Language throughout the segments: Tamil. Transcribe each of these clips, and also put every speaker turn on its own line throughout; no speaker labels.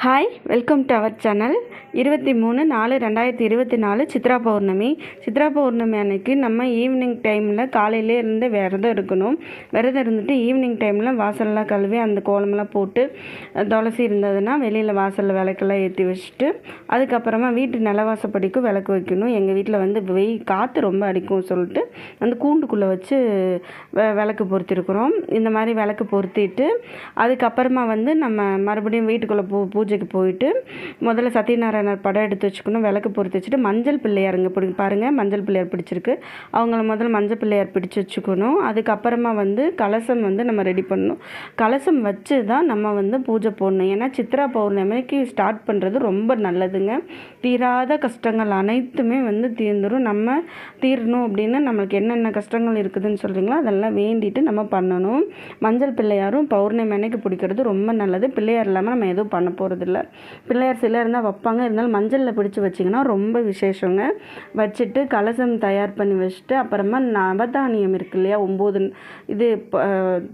Hi welcome to our channel இருபத்தி மூணு நாலு ரெண்டாயிரத்தி இருபத்தி நாலு சித்ரா பௌர்ணமி. சித்ரா பௌர்ணமி அன்னைக்கு நம்ம ஈவினிங் டைமில் காலையிலே இருந்து விரதம் இருக்கணும். விரதம் இருந்துட்டு ஈவினிங் டைமில் வாசல்லாம் கழுவி அந்த கோலமெல்லாம் போட்டு துளசி இருந்ததுன்னா வெளியில் வாசலில் விளக்கெல்லாம் ஏற்றி வச்சுட்டு அதுக்கப்புறமா வீட்டு நிலவாசப்படிக்கும் விளக்கு வைக்கணும். எங்கள் வீட்டில் வந்து வெயில் காற்று ரொம்ப அடிக்கும் சொல்லிட்டு அந்த கூண்டுக்குள்ளே வச்சு விளக்கு பொருத்திருக்கிறோம். இந்த மாதிரி விளக்கு பொருத்திட்டு அதுக்கப்புறமா வந்து நம்ம மறுபடியும் வீட்டுக்குள்ளே பூ பூஜைக்கு போயிட்டு முதல்ல சத்யநாராயணர் படம் எடுத்து வச்சுக்கணும் விளக்கு பொறுத்து வச்சுட்டு மஞ்சள் பிள்ளையாருங்க பிடி பாருங்கள் மஞ்சள் பிள்ளையார் பிடிச்சிருக்கு. அவங்கள முதல்ல மஞ்சள் பிள்ளையார் பிடிச்சு வச்சுக்கணும். அதுக்கப்புறமா வந்து கலசம் வந்து நம்ம ரெடி பண்ணணும். கலசம் வச்சு தான் நம்ம வந்து பூஜை போடணும். ஏன்னா சித்ரா பௌர்ணமிக்கு ஸ்டார்ட் பண்ணுறது ரொம்ப நல்லதுங்க. தீராத கஷ்டங்கள் அனைத்துமே வந்து தீர்ந்துடும் நம்ம தீரணும் அப்படின்னு நம்மளுக்கு என்னென்ன கஷ்டங்கள் இருக்குதுன்னு சொல்கிறீங்களோ அதெல்லாம் வேண்டிட்டு நம்ம பண்ணணும். மஞ்சள் பிள்ளையாரும் பௌர்ணமி அன்னைக்கு பிடிக்கிறது ரொம்ப நல்லது. பிள்ளையார் இல்லாமல் நம்ம எதுவும் பண்ண போகிறது போகிறதில்ல பிள்ளையார் சிலை இருந்தால் வைப்பாங்க. இருந்தாலும் மஞ்சளில் பிடிச்சி வச்சிங்கன்னா ரொம்ப விசேஷங்க. வச்சுட்டு கலசம் தயார் பண்ணி வச்சுட்டு அப்புறமா நவதானியம் இருக்கு இல்லையா? ஒம்பது இது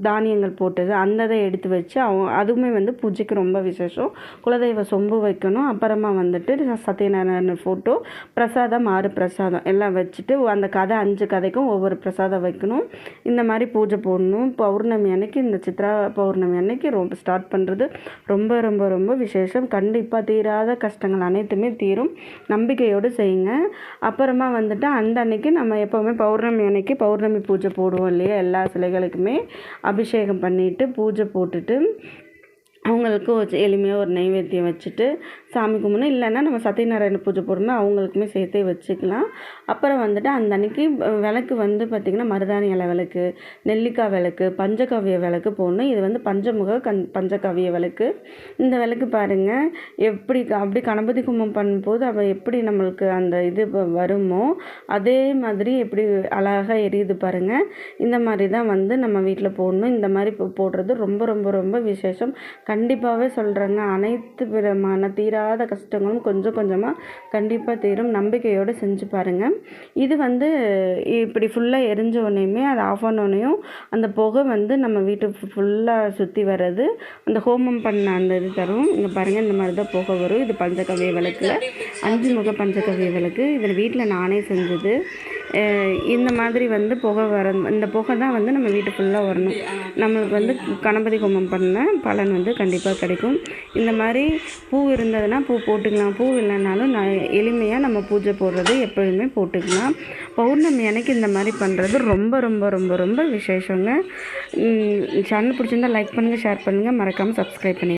தானியங்கள் போட்டது. அந்த இதை எடுத்து வச்சு அவங்க அதுவுமே வந்து பூஜைக்கு ரொம்ப விசேஷம். குலதெய்வ சொம்பு வைக்கணும். அப்புறமா வந்துட்டு சத்யநாராயண ஃபோட்டோ பிரசாதம் ஆறு பிரசாதம் எல்லாம் வச்சுட்டு அந்த கதை அஞ்சு கதைக்கும் ஒவ்வொரு பிரசாதம் வைக்கணும். இந்த மாதிரி பூஜை போடணும். பௌர்ணமி அன்னைக்கு இந்த சித்ரா பௌர்ணமி அன்னைக்கு ரொம்ப ஸ்டார்ட் பண்ணுறது ரொம்ப ரொம்ப ரொம்ப விஷயம் விசேஷம். கண்டிப்பாக தீராத கஷ்டங்கள் அனைத்துமே தீரும். நம்பிக்கையோடு செய்யுங்க. அப்புறமா வந்துட்டு அந்த அன்னைக்கு நம்ம எப்போவுமே பௌர்ணமி அன்னைக்கு பௌர்ணமி பூஜை போடுவோம் இல்லையா? எல்லா சிலைகளுக்குமே அபிஷேகம் பண்ணிவிட்டு பூஜை போட்டுட்டு அவங்களுக்கு ஒரு எளிமையாக ஒரு நைவேத்தியம் வச்சுட்டு சாமி கும்பிடணும். இல்லைன்னா நம்ம சத்யநாராயண பூஜை போடணும் அவங்களுக்குமே சேர்த்தே வச்சுக்கலாம். அப்புறம் வந்துட்டு அந்த அன்னைக்கு விளக்கு வந்து பார்த்திங்கன்னா மருதாணி இலை விளக்கு நெல்லிக்காய் விளக்கு பஞ்சகாவிய விளக்கு போடணும். இது வந்து பஞ்சமுக கண் பஞ்சகாவிய விளக்கு. இந்த விளக்கு பாருங்கள் எப்படி க- அப்படி கணபதி கும்பம் பண்ணும்போது அவள் எப்படி நம்மளுக்கு அந்த இது வருமோ அதே மாதிரி எப்படி அழகாக எரியுது பாருங்கள் இந்த மாதிரி தான் வந்து நம்ம வீட்டில் போடணும். இந்த மாதிரி போ- போடுறது ரொம்ப ரொம்ப ரொம்ப விசேஷம். கண்டிப்பாகவே சொல்கிறேங்க அனைத்து விதமான தீராத கஷ்டங்களும் கொஞ்சம் கொஞ்சமாக கண்டிப்பாக தீரும். நம்பிக்கையோடு செஞ்சு பாருங்கள் இது வந்து இப்படி ஃபுல்லாக எரிஞ்ச உடனேயுமே அது ஆஃப் ஆனோடனையும் அந்த புகை வந்து நம்ம வீட்டு ஃபுல்லாக சுற்றி வர்றது அந்த ஹோமம் பண்ண அந்த இது தரும். இங்கே பாருங்கள் இந்த மாதிரி தான் புகை வரும். இது பஞ்சகவிய விளக்கில் அஞ்சு முக பஞ்சகவிய விளக்கு இதில் வீட்டில் நானே செஞ்சது. இந்த மாதிரி வந்து புகை வர இந்த புகை தான் வந்து நம்ம வீட்டு ஃபுல்லாக வரணும். நம்மளுக்கு வந்து கணபதி ஹோமம் பண்ண பலன் வந்து கண்டிப்பாக கிடைக்கும். இந்த மாதிரி பூ இருந்ததுன்னா பூ போட்டுக்கலாம். பூ இல்லைனாலும் நான் எளிமையாக நம்ம பூஜை போடுறது எப்பொழுதுமே போட்டுக்கலாம். பௌர்ணமி அன்னைக்கு இந்த மாதிரி பண்ணுறது ரொம்ப ரொம்ப ரொம்ப ரொம்ப விசேஷங்க. சேனல் பிடிச்சிருந்தா லைக் பண்ணுங்கள் ஷேர் பண்ணுங்கள் மறக்காமல் சப்ஸ்கிரைப் பண்ணி